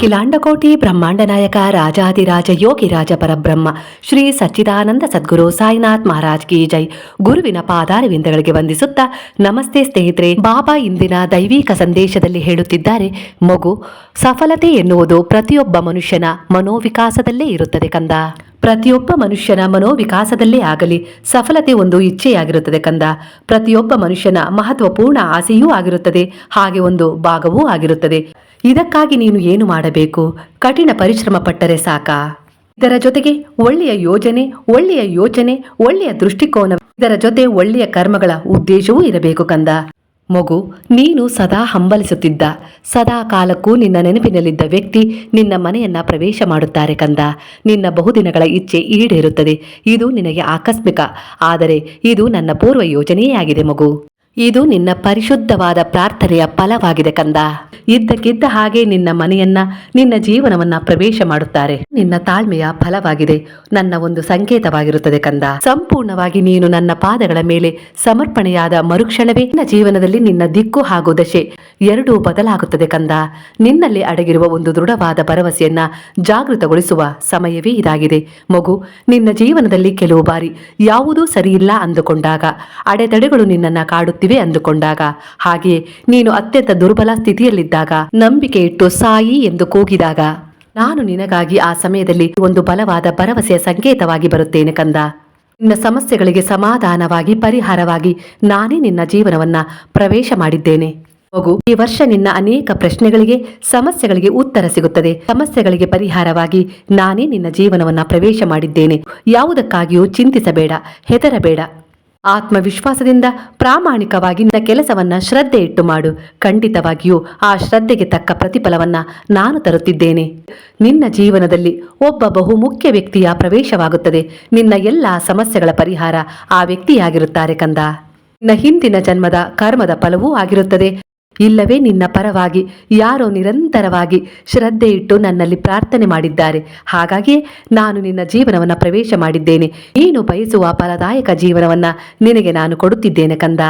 ಅಖಿಲಾಂಡಕೋಟಿ ಬ್ರಹ್ಮಾಂಡ ನಾಯಕ ರಾಜಾದಿರಾಜ ಯೋಗಿರಾಜ ಪರಬ್ರಹ್ಮ, ಶ್ರೀ ಸಚ್ಚಿದಾನಂದ ಸದ್ಗುರು ಸಾಯಿನಾಥ್ ಮಹಾರಾಜ್ ಕಿ ಜೈ. ಗುರುವಿನ ಪಾದಾರವಿಂದಗಳಿಗೆ ವಂದಿಸುತ್ತಾ ನಮಸ್ತೆ ಸ್ನೇಹಿತರೆ, ಬಾಬಾ ಇಂದಿನ ದೈವಿಕ ಸಂದೇಶದಲ್ಲಿ ಹೇಳುತ್ತಿದ್ದಾರೆ, ಮಗು, ಸಫಲತೆ ಎನ್ನುವುದು ಪ್ರತಿಯೊಬ್ಬ ಮನುಷ್ಯನ ಮನೋವಿಕಾಸದಲ್ಲೇ ಇರುತ್ತದೆ ಕಂದ. ಪ್ರತಿಯೊಬ್ಬ ಮನುಷ್ಯನ ಮನೋವಿಕಾಸದಲ್ಲೇ ಆಗಲಿ, ಸಫಲತೆ ಒಂದು ಇಚ್ಛೆಯಾಗಿರುತ್ತದೆ ಕಂದ. ಪ್ರತಿಯೊಬ್ಬ ಮನುಷ್ಯನ ಮಹತ್ವಪೂರ್ಣ ಆಸೆಯೂ ಆಗಿರುತ್ತದೆ, ಹಾಗೆ ಒಂದು ಭಾಗವೂ ಆಗಿರುತ್ತದೆ. ಇದಕ್ಕಾಗಿ ನೀನು ಏನು ಮಾಡಬೇಕು? ಕಠಿಣ ಪರಿಶ್ರಮ ಪಟ್ಟರೆ ಸಾಕಾ? ಇದರ ಜೊತೆಗೆ ಒಳ್ಳೆಯ ಯೋಜನೆ, ಒಳ್ಳೆಯ ಯೋಚನೆ, ಒಳ್ಳೆಯ ದೃಷ್ಟಿಕೋನ, ಇದರ ಜೊತೆ ಒಳ್ಳೆಯ ಕರ್ಮಗಳ ಉದ್ದೇಶವೂ ಇರಬೇಕು ಕಂದ. ಮಗು, ನೀನು ಸದಾ ಹಂಬಲಿಸುತ್ತಿದ್ದ, ಸದಾ ಕಾಲಕ್ಕೂ ನಿನ್ನ ನೆನಪಿನಲ್ಲಿದ್ದ ವ್ಯಕ್ತಿ ನಿನ್ನ ಮನೆಯನ್ನ ಪ್ರವೇಶ ಮಾಡುತ್ತಾರೆ ಕಂದ. ನಿನ್ನ ಬಹುದಿನಗಳ ಇಚ್ಛೆ ಈಡೇರುತ್ತದೆ. ಇದು ನಿನಗೆ ಆಕಸ್ಮಿಕ, ಆದರೆ ಇದು ನನ್ನ ಪೂರ್ವ ಯೋಜನೆಯೇ ಆಗಿದೆ ಮಗು. ಇದು ನಿನ್ನ ಪರಿಶುದ್ಧವಾದ ಪ್ರಾರ್ಥನೆಯ ಫಲವಾಗಿದೆ ಕಂದ. ಇದ್ದಕ್ಕಿದ್ದ ಹಾಗೆ ನಿನ್ನ ಮನೆಯನ್ನ, ನಿನ್ನ ಜೀವನವನ್ನ ಪ್ರವೇಶ ಮಾಡುತ್ತಾರೆ. ನಿನ್ನ ತಾಳ್ಮೆಯ ಫಲವಾಗಿದೆ. ನನ್ನ ಒಂದು ಸಂಕೇತವಾಗಿರುತ್ತದೆ ಕಂದ. ಸಂಪೂರ್ಣವಾಗಿ ನೀನು ನನ್ನ ಪಾದಗಳ ಮೇಲೆ ಸಮರ್ಪಣೆಯಾದ ಮರುಕ್ಷಣವೇ ನಿನ್ನ ಜೀವನದಲ್ಲಿ ನಿನ್ನ ದಿಕ್ಕು ಹಾಗೂ ದಶೆ ಎರಡೂ ಬದಲಾಗುತ್ತದೆ ಕಂದ. ನಿನ್ನಲ್ಲಿ ಅಡಗಿರುವ ಒಂದು ದೃಢವಾದ ಭರವಸೆಯನ್ನ ಜಾಗೃತಗೊಳಿಸುವ ಸಮಯವೇ ಇದಾಗಿದೆ. ಮಗು, ನಿನ್ನ ಜೀವನದಲ್ಲಿ ಕೆಲವು ಬಾರಿ ಯಾವುದೂ ಸರಿಯಿಲ್ಲ ಅಂದುಕೊಂಡಾಗ ಅಡೆತಡೆಗಳು ನಿನ್ನನ್ನ ಕಾಡುತ್ತಿವೆ ಅಂದುಕೊಂಡಾಗ. ಹಾಗೆ ನೀನು ಅತ್ಯಂತ ದುರ್ಬಲ ಸ್ಥಿತಿಯಲ್ಲಿದ್ದಾಗ ನಂಬಿಕೆ ಇಟ್ಟು ಸಾಯಿ ಎಂದು ಕೂಗಿದಾಗ. ನಾನು ನಿನಗಾಗಿ ಆ ಸಮಯದಲ್ಲಿ ಒಂದು ಬಲವಾದ ಭರವಸೆಯ ಸಂಕೇತವಾಗಿ ಬರುತ್ತೇನೆ ಕಂದ. ನಿನ್ನ ಸಮಸ್ಯೆಗಳಿಗೆ ಸಮಾಧಾನವಾಗಿ ಪರಿಹಾರವಾಗಿ ನಾನೇ ನಿನ್ನ ಜೀವನವನ್ನ ಪ್ರವೇಶ ಮಾಡಿದ್ದೇನೆ. ಮಗು ಈ ವರ್ಷ ನಿನ್ನ ಅನೇಕ ಪ್ರಶ್ನೆಗಳಿಗೆ, ಸಮಸ್ಯೆಗಳಿಗೆ ಉತ್ತರ ಸಿಗುತ್ತದೆ. ಸಮಸ್ಯೆಗಳಿಗೆ ಪರಿಹಾರವಾಗಿ ನಾನೇ ನಿನ್ನ ಜೀವನವನ್ನ ಪ್ರವೇಶ ಮಾಡಿದ್ದೇನೆ. ಯಾವುದಕ್ಕಾಗಿಯೂ ಚಿಂತಿಸಬೇಡ, ಹೆದರಬೇಡ. ಆತ್ಮವಿಶ್ವಾಸದಿಂದ ಪ್ರಾಮಾಣಿಕವಾಗಿ ನಿನ್ನ ಕೆಲಸವನ್ನ ಶ್ರದ್ಧೆ ಇಟ್ಟು ಮಾಡು. ಖಂಡಿತವಾಗಿಯೂ ಆ ಶ್ರದ್ಧೆಗೆ ತಕ್ಕ ಪ್ರತಿಫಲವನ್ನ ನಾನು ತರುತ್ತಿದ್ದೇನೆ. ನಿನ್ನ ಜೀವನದಲ್ಲಿ ಒಬ್ಬ ಬಹು ಮುಖ್ಯ ವ್ಯಕ್ತಿಯ ಪ್ರವೇಶವಾಗುತ್ತದೆ. ನಿನ್ನ ಎಲ್ಲ ಸಮಸ್ಯೆಗಳ ಪರಿಹಾರ ಆ ವ್ಯಕ್ತಿಯಾಗಿರುತ್ತಾರೆ ಕಂದ. ನಿನ್ನ ಹಿಂದಿನ ಜನ್ಮದ ಕರ್ಮದ ಫಲವೂ ಆಗಿರುತ್ತದೆ. ಇಲ್ಲವೇ ನಿನ್ನ ಪರವಾಗಿ. ಯಾರೋ ನಿರಂತರವಾಗಿ ಶ್ರದ್ಧೆ ಇಟ್ಟು ನನ್ನಲ್ಲಿ ಪ್ರಾರ್ಥನೆ ಮಾಡಿದ್ದಾರೆ. ಹಾಗಾಗಿಯೇ ನಾನು ನಿನ್ನ ಜೀವನವನ್ನು ಪ್ರವೇಶ ಮಾಡಿದ್ದೇನೆ. ನೀನು ಬಯಸುವ ಫಲದಾಯಕ ಜೀವನವನ್ನು ನಿನಗೆ ನಾನು ಕೊಡುತ್ತಿದ್ದೇನೆ ಕಂದ.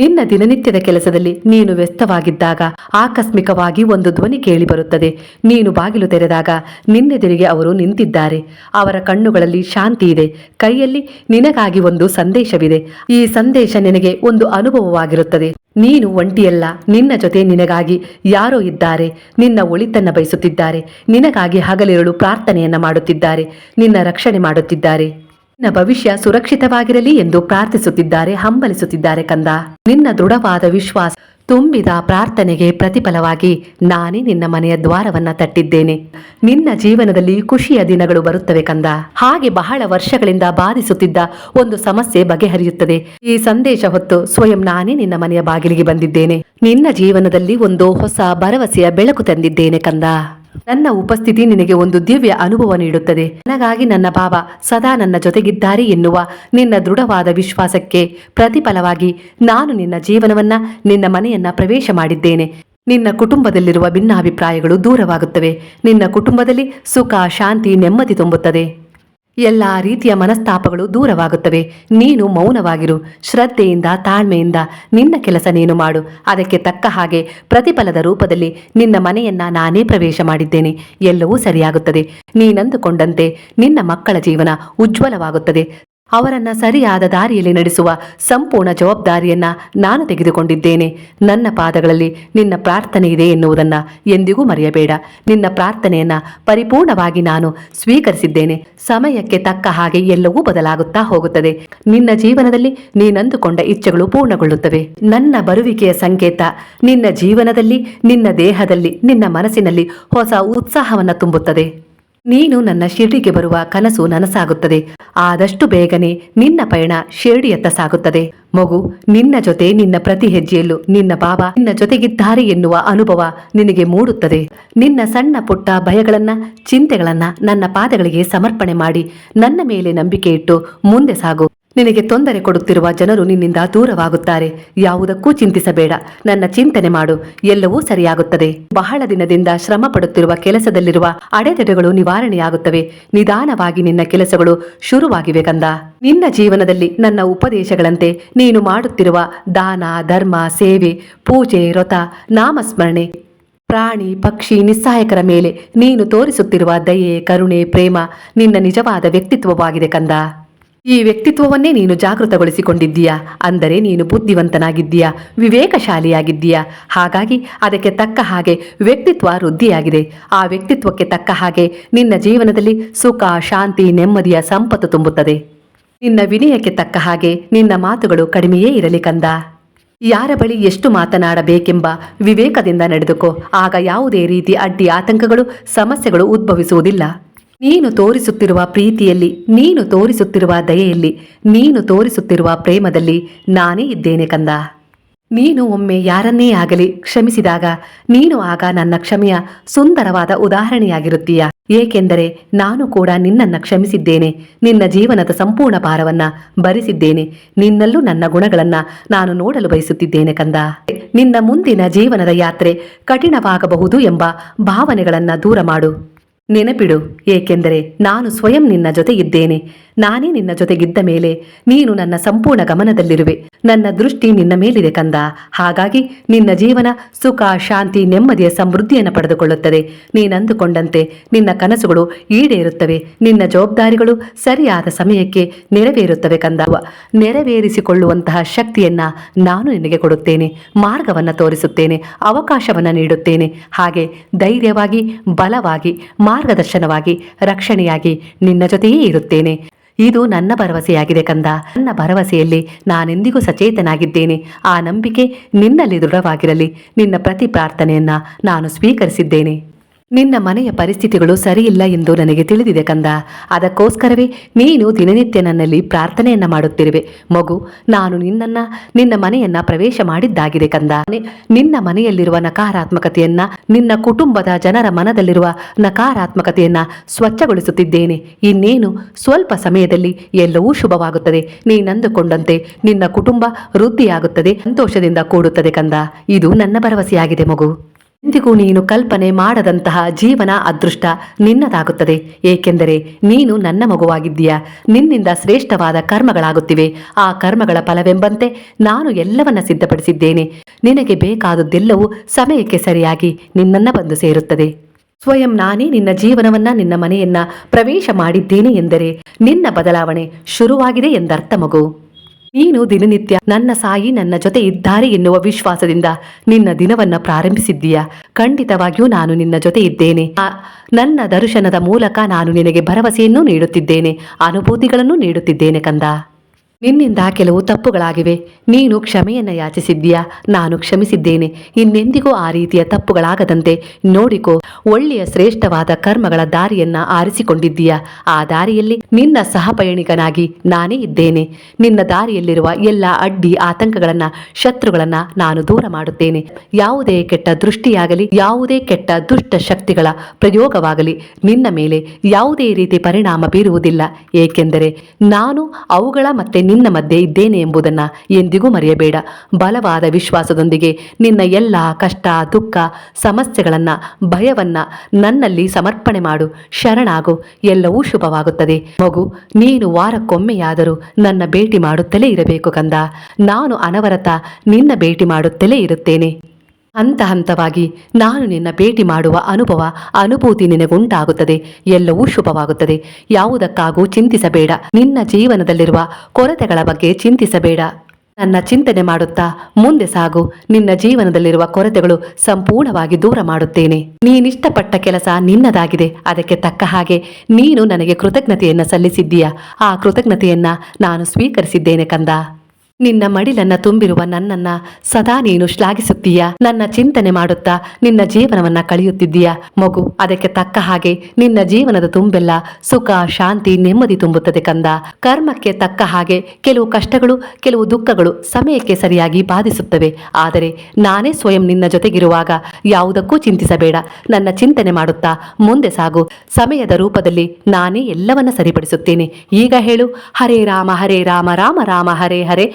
ನಿನ್ನ ದಿನನಿತ್ಯದ ಕೆಲಸದಲ್ಲಿ ನೀನು ವ್ಯಸ್ತವಾಗಿದ್ದಾಗ ಆಕಸ್ಮಿಕವಾಗಿ ಒಂದು ಧ್ವನಿ ಕೇಳಿಬರುತ್ತದೆ. ನೀನು ಬಾಗಿಲು ತೆರೆದಾಗ ನಿನ್ನೆದುರಿಗೆ ಅವರು ನಿಂತಿದ್ದಾರೆ. ಅವರ ಕಣ್ಣುಗಳಲ್ಲಿ ಶಾಂತಿ ಇದೆ ಕೈಯಲ್ಲಿ ನಿನಗಾಗಿ ಒಂದು ಸಂದೇಶವಿದೆ. ಈ ಸಂದೇಶ ನಿನಗೆ ಒಂದು ಅನುಭವವಾಗಿರುತ್ತದೆ. ನೀನು ಒಂಟಿಯಲ್ಲ. ನಿನ್ನ ಜೊತೆ ನಿನಗಾಗಿ ಯಾರೋ ಇದ್ದಾರೆ. ನಿನ್ನ ಒಳಿತನ್ನ ಬಯಸುತ್ತಿದ್ದಾರೆ. ನಿನಗಾಗಿ ಹಗಲಿರುಳು ಪ್ರಾರ್ಥನೆಯನ್ನ ಮಾಡುತ್ತಿದ್ದಾರೆ. ನಿನ್ನ ರಕ್ಷಣೆ ಮಾಡುತ್ತಿದ್ದಾರೆ. ನಿನ್ನ ಭವಿಷ್ಯ ಸುರಕ್ಷಿತವಾಗಿರಲಿ ಎಂದು ಪ್ರಾರ್ಥಿಸುತ್ತಿದ್ದಾರೆ, ಹಂಬಲಿಸುತ್ತಿದ್ದಾರೆ ಕಂದ. ನಿನ್ನ ದೃಢವಾದ ವಿಶ್ವಾಸ ತುಂಬಿದ ಪ್ರಾರ್ಥನೆಗೆ ಪ್ರತಿಫಲವಾಗಿ ನಾನೇ ನಿನ್ನ ಮನೆಯ ದ್ವಾರವನ್ನ ತಟ್ಟಿದ್ದೇನೆ. ನಿನ್ನ ಜೀವನದಲ್ಲಿ ಖುಷಿಯ ದಿನಗಳು ಬರುತ್ತವೆ ಕಂದ. ಹಾಗೆ ಬಹಳ ವರ್ಷಗಳಿಂದ ಬಾಧಿಸುತ್ತಿದ್ದ ಒಂದು ಸಮಸ್ಯೆ ಬಗೆಹರಿಯುತ್ತದೆ. ಈ ಸಂದೇಶ ಹೊತ್ತು ಸ್ವಯಂ ನಾನೇ ನಿನ್ನ ಮನೆಯ ಬಾಗಿಲಿಗೆ ಬಂದಿದ್ದೇನೆ. ನಿನ್ನ ಜೀವನದಲ್ಲಿ ಒಂದು ಹೊಸ ಭರವಸೆಯ ಬೆಳಕು ತಂದಿದ್ದೇನೆ ಕಂದ. ನನ್ನ ಉಪಸ್ಥಿತಿ ನಿನಗೆ ಒಂದು ದಿವ್ಯ ಅನುಭವ ನೀಡುತ್ತದೆ. ನನಗಾಗಿ ನನ್ನ ಬಾಬಾ ಸದಾ ನನ್ನ ಜೊತೆಗಿದ್ದಾರೆ ಎನ್ನುವ ನಿನ್ನ ದೃಢವಾದ ವಿಶ್ವಾಸಕ್ಕೆ ಪ್ರತಿಫಲವಾಗಿ ನಾನು ನಿನ್ನ ಜೀವನವನ್ನ, ನಿನ್ನ ಮನೆಯನ್ನ ಪ್ರವೇಶ ಮಾಡಿದ್ದೇನೆ. ನಿನ್ನ ಕುಟುಂಬದಲ್ಲಿರುವ ಭಿನ್ನಾಭಿಪ್ರಾಯಗಳು ದೂರವಾಗುತ್ತವೆ. ನಿನ್ನ ಕುಟುಂಬದಲ್ಲಿ ಸುಖ, ಶಾಂತಿ, ನೆಮ್ಮದಿ ತುಂಬುತ್ತದೆ. ಎಲ್ಲ ರೀತಿಯ ಮನಸ್ತಾಪಗಳು ದೂರವಾಗುತ್ತವೆ. ನೀನು ಮೌನವಾಗಿರು. ಶ್ರದ್ಧೆಯಿಂದ, ತಾಳ್ಮೆಯಿಂದ ನಿನ್ನ ಕೆಲಸ ನೀನು ಮಾಡು. ಅದಕ್ಕೆ ತಕ್ಕ ಹಾಗೆ ಪ್ರತಿಫಲದ ರೂಪದಲ್ಲಿ ನಿನ್ನ ಮನೆಯನ್ನ ನಾನೇ ಪ್ರವೇಶ ಮಾಡಿದ್ದೇನೆ. ಎಲ್ಲವೂ ಸರಿಯಾಗುತ್ತದೆ. ನೀನಂದುಕೊಂಡಂತೆ ನಿನ್ನ ಮಕ್ಕಳ ಜೀವನ ಉಜ್ವಲವಾಗುತ್ತದೆ. ಅವರನ್ನ ಸರಿಯಾದ ದಾರಿಯಲ್ಲಿ ನಡೆಸುವ ಸಂಪೂರ್ಣ ಜವಾಬ್ದಾರಿಯನ್ನ ನಾನು ತೆಗೆದುಕೊಂಡಿದ್ದೇನೆ. ನನ್ನ ಪಾದಗಳಲ್ಲಿ ನಿನ್ನ ಪ್ರಾರ್ಥನೆ ಇದೆ ಎನ್ನುವುದನ್ನ ಎಂದಿಗೂ ಮರೆಯಬೇಡ. ನಿನ್ನ ಪ್ರಾರ್ಥನೆಯನ್ನ ಪರಿಪೂರ್ಣವಾಗಿ ನಾನು ಸ್ವೀಕರಿಸಿದ್ದೇನೆ. ಸಮಯಕ್ಕೆ ತಕ್ಕ ಹಾಗೆ ಎಲ್ಲವೂ ಬದಲಾಗುತ್ತಾ ಹೋಗುತ್ತದೆ. ನಿನ್ನ ಜೀವನದಲ್ಲಿ ನೀನಂದುಕೊಂಡ ಇಚ್ಛೆಗಳು ಪೂರ್ಣಗೊಳ್ಳುತ್ತವೆ. ನನ್ನ ಬರುವಿಕೆಯ ಸಂಕೇತ ನಿನ್ನ ಜೀವನದಲ್ಲಿ, ನಿನ್ನ ದೇಹದಲ್ಲಿ, ನಿನ್ನ ಮನಸ್ಸಿನಲ್ಲಿ ಹೊಸ ಉತ್ಸಾಹವನ್ನು ತುಂಬುತ್ತದೆ. ನೀನು ನನ್ನ ಶಿರ್ಡಿಗೆ ಬರುವ ಕನಸು ನನಸಾಗುತ್ತದೆ. ಆದಷ್ಟು ಬೇಗನೆ ನಿನ್ನ ಪಯಣ ಶಿರ್ಡಿಯತ್ತ ಸಾಗುತ್ತದೆ. ಮಗು, ನಿನ್ನ ಜೊತೆ ನಿನ್ನ ಪ್ರತಿ ಹೆಜ್ಜೆಯಲ್ಲೂ ನಿನ್ನ ಬಾಬಾ ನಿನ್ನ ಜೊತೆಗಿದ್ದಾರೆ ಎನ್ನುವ ಅನುಭವ ನಿನಗೆ ಮೂಡುತ್ತದೆ. ನಿನ್ನ ಸಣ್ಣ ಪುಟ್ಟ ಭಯಗಳನ್ನ, ಚಿಂತೆಗಳನ್ನ ನನ್ನ ಪಾದಗಳಿಗೆ ಸಮರ್ಪಣೆ ಮಾಡಿ ನನ್ನ ಮೇಲೆ ನಂಬಿಕೆ ಇಟ್ಟು ಮುಂದೆ ಸಾಗು. ನಿನಗೆ ತೊಂದರೆ ಕೊಡುತ್ತಿರುವ ಜನರು ನಿನ್ನಿಂದ ದೂರವಾಗುತ್ತಾರೆ. ಯಾವುದಕ್ಕೂ ಚಿಂತಿಸಬೇಡ. ನನ್ನ ಚಿಂತನೆ ಮಾಡು. ಎಲ್ಲವೂ ಸರಿಯಾಗುತ್ತದೆ. ಬಹಳ ದಿನದಿಂದ ಶ್ರಮ ಪಡುತ್ತಿರುವ ಕೆಲಸದಲ್ಲಿರುವ ಅಡೆತಡೆಗಳು ನಿವಾರಣೆಯಾಗುತ್ತವೆ. ನಿಧಾನವಾಗಿ ನಿನ್ನ ಕೆಲಸಗಳು ಶುರುವಾಗಿವೆ ಕಂದ. ನಿನ್ನ ಜೀವನದಲ್ಲಿ ನನ್ನ ಉಪದೇಶಗಳಂತೆ ನೀನು ಮಾಡುತ್ತಿರುವ ದಾನ, ಧರ್ಮ, ಸೇವೆ, ಪೂಜೆ, ವ್ರತ, ನಾಮಸ್ಮರಣೆ, ಪ್ರಾಣಿ, ಪಕ್ಷಿ ನಿಸ್ಸಹಾಯಕರ ಮೇಲೆ ನೀನು ತೋರಿಸುತ್ತಿರುವ ದಯೆ, ಕರುಣೆ, ಪ್ರೇಮ ನಿನ್ನ ನಿಜವಾದ ವ್ಯಕ್ತಿತ್ವವಾಗಿದೆ ಕಂದ. ಈ ವ್ಯಕ್ತಿತ್ವವನ್ನೇ ನೀನು ಜಾಗೃತಗೊಳಿಸಿಕೊಂಡಿದ್ದೀಯಾ? ಅಂದರೆ ನೀನು ಬುದ್ಧಿವಂತನಾಗಿದ್ದೀಯಾ? ವಿವೇಕಶಾಲಿಯಾಗಿದ್ದೀಯಾ? ಹಾಗಾಗಿ ಅದಕ್ಕೆ ತಕ್ಕ ಹಾಗೆ ವ್ಯಕ್ತಿತ್ವ ವೃದ್ಧಿಯಾಗಿದೆ. ಆ ವ್ಯಕ್ತಿತ್ವಕ್ಕೆ ತಕ್ಕ ಹಾಗೆ ನಿನ್ನ ಜೀವನದಲ್ಲಿ ಸುಖ, ಶಾಂತಿ, ನೆಮ್ಮದಿಯ ಸಂಪತ್ತು ತುಂಬುತ್ತದೆ. ನಿನ್ನ ವಿನಯಕ್ಕೆ ತಕ್ಕ ಹಾಗೆ ನಿನ್ನ ಮಾತುಗಳು ಕಡಿಮೆಯೇ ಇರಲಿ ಕಂದ. ಯಾರ ಬಳಿ ಎಷ್ಟು ಮಾತನಾಡಬೇಕೆಂಬ ವಿವೇಕದಿಂದ ನಡೆದುಕೋ. ಆಗ ಯಾವುದೇ ರೀತಿ ಅಡ್ಡಿ ಆತಂಕಗಳು, ಸಮಸ್ಯೆಗಳು ಉದ್ಭವಿಸುವುದಿಲ್ಲ. ನೀನು ತೋರಿಸುತ್ತಿರುವ ಪ್ರೀತಿಯಲ್ಲಿ, ನೀನು ತೋರಿಸುತ್ತಿರುವ ದಯೆಯಲ್ಲಿ, ನೀನು ತೋರಿಸುತ್ತಿರುವ ಪ್ರೇಮದಲ್ಲಿ ನಾನೇ ಇದ್ದೇನೆ ಕಂದ. ನೀನು ಒಮ್ಮೆ ಯಾರನ್ನೇ ಆಗಲಿ ಕ್ಷಮಿಸಿದಾಗ, ನೀನು ಆಗ ನನ್ನ ಕ್ಷಮೆಯ ಸುಂದರವಾದ ಉದಾಹರಣೆಯಾಗಿರುತ್ತೀಯ. ಏಕೆಂದರೆ ನಾನು ಕೂಡ ನಿನ್ನನ್ನು ಕ್ಷಮಿಸಿದ್ದೇನೆ, ನಿನ್ನ ಜೀವನದ ಸಂಪೂರ್ಣ ಭಾರವನ್ನ ಭರಿಸಿದ್ದೇನೆ, ನಿನ್ನಲ್ಲೂ ನನ್ನ ಗುಣಗಳನ್ನ ನಾನು ನೋಡಲು ಬಯಸುತ್ತಿದ್ದೇನೆ ಕಂದ. ನಿನ್ನ ಮುಂದಿನ ಜೀವನದ ಯಾತ್ರೆ ಕಠಿಣವಾಗಬಹುದು ಎಂಬ ಭಾವನೆಗಳನ್ನ ದೂರ ಮಾಡು. ನೆನಪಿಡು ಏಕೆಂದರೆ ನಾನು ಸ್ವಯಂ ನಿನ್ನ ಜೊತೆ ಇದ್ದೇನೆ ನಾನೇ ನಿನ್ನ ಜೊತೆಗಿದ್ದ ಮೇಲೆ ನೀನು ನನ್ನ ಸಂಪೂರ್ಣ ಗಮನದಲ್ಲಿರುವೆ. ನನ್ನ ದೃಷ್ಟಿ ನಿನ್ನ ಮೇಲಿದೆ ಕಂದ. ಹಾಗಾಗಿ ನಿನ್ನ ಜೀವನ ಸುಖ, ಶಾಂತಿ, ನೆಮ್ಮದಿಯ ಸಮೃದ್ಧಿಯನ್ನು ಪಡೆದುಕೊಳ್ಳುತ್ತದೆ. ನೀನಂದುಕೊಂಡಂತೆ ನಿನ್ನ ಕನಸುಗಳು ಈಡೇರುತ್ತವೆ. ನಿನ್ನ ಜವಾಬ್ದಾರಿಗಳು ಸರಿಯಾದ ಸಮಯಕ್ಕೆ ನೆರವೇರುತ್ತವೆ ಕಂದ. ನೆರವೇರಿಸಿಕೊಳ್ಳುವಂತಹ ಶಕ್ತಿಯನ್ನ ನಾನು ನಿನಗೆ ಕೊಡುತ್ತೇನೆ. ಮಾರ್ಗವನ್ನು ತೋರಿಸುತ್ತೇನೆ. ಅವಕಾಶವನ್ನು ನೀಡುತ್ತೇನೆ. ಹಾಗೆ ಧೈರ್ಯವಾಗಿ, ಬಲವಾಗಿ, ಮಾರ್ಗದರ್ಶನವಾಗಿ, ರಕ್ಷಣೆಯಾಗಿ ನಿನ್ನ ಜೊತೆಯೇ ಇರುತ್ತೇನೆ. ಇದು ನನ್ನ ಭರವಸೆಯಾಗಿದೆ ಕಂದ. ನನ್ನ ಭರವಸೆಯಲ್ಲಿ ನಾನೆಂದಿಗೂ ಸಚೇತನಾಗಿದ್ದೇನೆ. ಆ ನಂಬಿಕೆ ನಿನ್ನಲ್ಲಿ ದೃಢವಾಗಿರಲಿ. ನಿನ್ನ ಪ್ರತಿ ಪ್ರಾರ್ಥನೆಯನ್ನ ನಾನು ಸ್ವೀಕರಿಸಿದ್ದೇನೆ. ನಿನ್ನ ಮನೆಯ ಪರಿಸ್ಥಿತಿಗಳು ಸರಿಯಿಲ್ಲ ಎಂದು ನನಗೆ ತಿಳಿದಿದೆ ಕಂದ. ಅದಕ್ಕೋಸ್ಕರವೇ ನೀನು ದಿನನಿತ್ಯ ನನ್ನಲ್ಲಿ ಪ್ರಾರ್ಥನೆಯನ್ನ ಮಾಡುತ್ತಿರುವೆ. ಮಗು, ನಾನು ನಿನ್ನನ್ನ, ನಿನ್ನ ಮನೆಯನ್ನ ಪ್ರವೇಶ ಮಾಡಿದ್ದಾಗಿದೆ ಕಂದ. ನಿನ್ನ ಮನೆಯಲ್ಲಿರುವ ನಕಾರಾತ್ಮಕತೆಯನ್ನ, ನಿನ್ನ ಕುಟುಂಬದ ಜನರ ಮನದಲ್ಲಿರುವ ನಕಾರಾತ್ಮಕತೆಯನ್ನ ಸ್ವಚ್ಛಗೊಳಿಸುತ್ತಿದ್ದೇನೆ. ಇನ್ನೇನು, ಸ್ವಲ್ಪ ಸಮಯದಲ್ಲಿ ಎಲ್ಲವೂ ಶುಭವಾಗುತ್ತದೆ. ನೀನಂದುಕೊಂಡಂತೆ ನಿನ್ನ ಕುಟುಂಬ ವೃದ್ಧಿಯಾಗುತ್ತದೆ, ಸಂತೋಷದಿಂದ ಕೂಡುತ್ತದೆ ಕಂದ. ಇದು ನನ್ನ ಭರವಸೆಯಾಗಿದೆ ಮಗು. ಎಂದಿಗೂ ನೀನು ಕಲ್ಪನೆ ಮಾಡದಂತಹ ಜೀವನ ಅದೃಷ್ಟ ನಿನ್ನದಾಗುತ್ತದೆ. ಏಕೆಂದರೆ ನೀನು ನನ್ನ ಮಗುವಾಗಿದ್ದೀಯ. ನಿನ್ನಿಂದ ಶ್ರೇಷ್ಠವಾದ ಕರ್ಮಗಳಾಗುತ್ತಿವೆ. ಆ ಕರ್ಮಗಳ ಫಲವೆಂಬಂತೆ ನಾನು ಎಲ್ಲವನ್ನ ಸಿದ್ಧಪಡಿಸಿದ್ದೇನೆ. ನಿನಗೆ ಬೇಕಾದದ್ದೆಲ್ಲವೂ ಸಮಯಕ್ಕೆ ಸರಿಯಾಗಿ ನಿನ್ನನ್ನ ಬಂದು ಸೇರುತ್ತದೆ. ಸ್ವಯಂ ನಾನೇ ನಿನ್ನ ಜೀವನವನ್ನ, ನಿನ್ನ ಮನೆಯನ್ನ ಪ್ರವೇಶ ಮಾಡಿದ್ದೇನೆ ಎಂದರೆ ನಿನ್ನ ಬದಲಾವಣೆ ಶುರುವಾಗಿದೆ ಎಂದರ್ಥ ಮಗು. ನೀನು ದಿನನಿತ್ಯ ನನ್ನ ಸಾಯಿ ನನ್ನ ಜೊತೆ ಇದ್ದಾರೆ ಎನ್ನುವ ವಿಶ್ವಾಸದಿಂದ ನಿನ್ನ ದಿನವನ್ನ ಪ್ರಾರಂಭಿಸಿದ್ದೀಯಾ. ಖಂಡಿತವಾಗಿಯೂ ನಾನು ನಿನ್ನ ಜೊತೆ ಇದ್ದೇನೆ. ನನ್ನ ದರ್ಶನದ ಮೂಲಕ ನಾನು ನಿನಗೆ ಭರವಸೆಯನ್ನು ನೀಡುತ್ತಿದ್ದೇನೆ. ಅನುಭೂತಿಗಳನ್ನು ನೀಡುತ್ತಿದ್ದೇನೆ ಕಂದ. ನಿನ್ನಿಂದ ಕೆಲವು ತಪ್ಪುಗಳಾಗಿವೆ. ನೀನು ಕ್ಷಮೆಯನ್ನ ಯಾಚಿಸಿದ್ದೀಯಾ? ನಾನು ಕ್ಷಮಿಸಿದ್ದೇನೆ. ಇನ್ನೆಂದಿಗೂ ಆ ರೀತಿಯ ತಪ್ಪುಗಳಾಗದಂತೆ ನೋಡಿಕೋ. ಒಳ್ಳೆಯ ಶ್ರೇಷ್ಠವಾದ ಕರ್ಮಗಳ ದಾರಿಯನ್ನ ಆರಿಸಿಕೊಂಡಿದ್ದೀಯಾ? ಆ ದಾರಿಯಲ್ಲಿ ನಿನ್ನ ಸಹಪಯಣಿಕನಾಗಿ ನಾನೇ ಇದ್ದೇನೆ. ನಿನ್ನ ದಾರಿಯಲ್ಲಿರುವ ಎಲ್ಲ ಅಡ್ಡಿ ಆತಂಕಗಳನ್ನ, ಶತ್ರುಗಳನ್ನ ನಾನು ದೂರ ಮಾಡುತ್ತೇನೆ. ಯಾವುದೇ ಕೆಟ್ಟ ದೃಷ್ಟಿಯಾಗಲಿ, ಯಾವುದೇ ಕೆಟ್ಟ ದುಷ್ಟ ಶಕ್ತಿಗಳ ಪ್ರಯೋಗವಾಗಲಿ ನಿನ್ನ ಮೇಲೆ ಯಾವುದೇ ರೀತಿ ಪರಿಣಾಮ ಬೀರುವುದಿಲ್ಲ. ಏಕೆಂದರೆ ನಾನು ಅವುಗಳ ಮತ್ತೆ ನಿನ್ನ ಮಧ್ಯೆ ಇದ್ದೇನೆ ಎಂಬುದನ್ನ ಎಂದಿಗೂ ಮರೆಯಬೇಡ. ಬಲವಾದ ವಿಶ್ವಾಸದೊಂದಿಗೆ ನಿನ್ನ ಎಲ್ಲ ಕಷ್ಟ, ದುಃಖ, ಸಮಸ್ಯೆಗಳನ್ನು, ಭಯವನ್ನ ನನ್ನಲ್ಲಿ ಸಮರ್ಪಣೆ ಮಾಡು. ಶರಣಾಗು, ಎಲ್ಲವೂ ಶುಭವಾಗುತ್ತದೆ. ಮಗು, ನೀನು ವಾರಕ್ಕೊಮ್ಮೆಯಾದರೂ ನನ್ನ ಭೇಟಿ ಮಾಡುತ್ತಲೇ ಇರಬೇಕು ಕಂದ. ನಾನು ಅನವರತ ನಿನ್ನ ಭೇಟಿ ಮಾಡುತ್ತಲೇ ಇರುತ್ತೇನೆ. ಹಂತ ಹಂತವಾಗಿ ನಾನು ನಿನ್ನ ಭೇಟಿ ಮಾಡುವ ಅನುಭವ, ಅನುಭೂತಿ ನಿನಗುಂಟಾಗುತ್ತದೆ. ಎಲ್ಲವೂ ಶುಭವಾಗುತ್ತದೆ. ಯಾವುದಕ್ಕಾಗೂ ಚಿಂತಿಸಬೇಡ. ನಿನ್ನ ಜೀವನದಲ್ಲಿರುವ ಕೊರತೆಗಳ ಬಗ್ಗೆ ಚಿಂತಿಸಬೇಡ. ನನ್ನ ಚಿಂತನೆ ಮಾಡುತ್ತಾ ಮುಂದೆ ಸಾಗು. ನಿನ್ನ ಜೀವನದಲ್ಲಿರುವ ಕೊರತೆಗಳು ಸಂಪೂರ್ಣವಾಗಿ ದೂರ ಮಾಡುತ್ತೇನೆ. ನೀನಿಷ್ಟಪಟ್ಟ ಕೆಲಸ ನಿನ್ನದಾಗಿದೆ. ಅದಕ್ಕೆ ತಕ್ಕ ಹಾಗೆ ನೀನು ನನಗೆ ಕೃತಜ್ಞತೆಯನ್ನು ಸಲ್ಲಿಸಿದ್ದೀಯ? ಆ ಕೃತಜ್ಞತೆಯನ್ನ ನಾನು ಸ್ವೀಕರಿಸಿದ್ದೇನೆ ಕಂದ. ನಿನ್ನ ಮಡಿಲನ್ನ ತುಂಬಿರುವ ನನ್ನನ್ನ ಸದಾ ನೀನು ಶ್ಲಾಘಿಸುತ್ತೀಯಾ? ನನ್ನ ಚಿಂತನೆ ಮಾಡುತ್ತಾ ನಿನ್ನ ಜೀವನವನ್ನ ಕಳೆಯುತ್ತಿದ್ದೀಯಾ? ಮಗು, ಅದಕ್ಕೆ ತಕ್ಕ ಹಾಗೆ ನಿನ್ನ ಜೀವನದ ತುಂಬೆಲ್ಲ ಸುಖ, ಶಾಂತಿ, ನೆಮ್ಮದಿ ತುಂಬುತ್ತದೆ ಕಂದ. ಕರ್ಮಕ್ಕೆ ತಕ್ಕ ಹಾಗೆ ಕೆಲವು ಕಷ್ಟಗಳು, ಕೆಲವು ದುಃಖಗಳು ಸಮಯಕ್ಕೆ ಸರಿಯಾಗಿ ಬಾಧಿಸುತ್ತವೆ. ಆದರೆ ನಾನೇ ಸ್ವಯಂ ನಿನ್ನ ಜೊತೆಗಿರುವಾಗ ಯಾವುದಕ್ಕೂ ಚಿಂತಿಸಬೇಡ. ನನ್ನ ಚಿಂತನೆ ಮಾಡುತ್ತಾ ಮುಂದೆ ಸಾಗು. ಸಮಯದ ರೂಪದಲ್ಲಿ ನಾನೇ ಎಲ್ಲವನ್ನ ಸರಿಪಡಿಸುತ್ತೇನೆ. ಈಗ ಹೇಳು, ಹರೇ ರಾಮ ಹರೇ ರಾಮ ರಾಮ ರಾಮ, ಹರೇ ಹರೇ.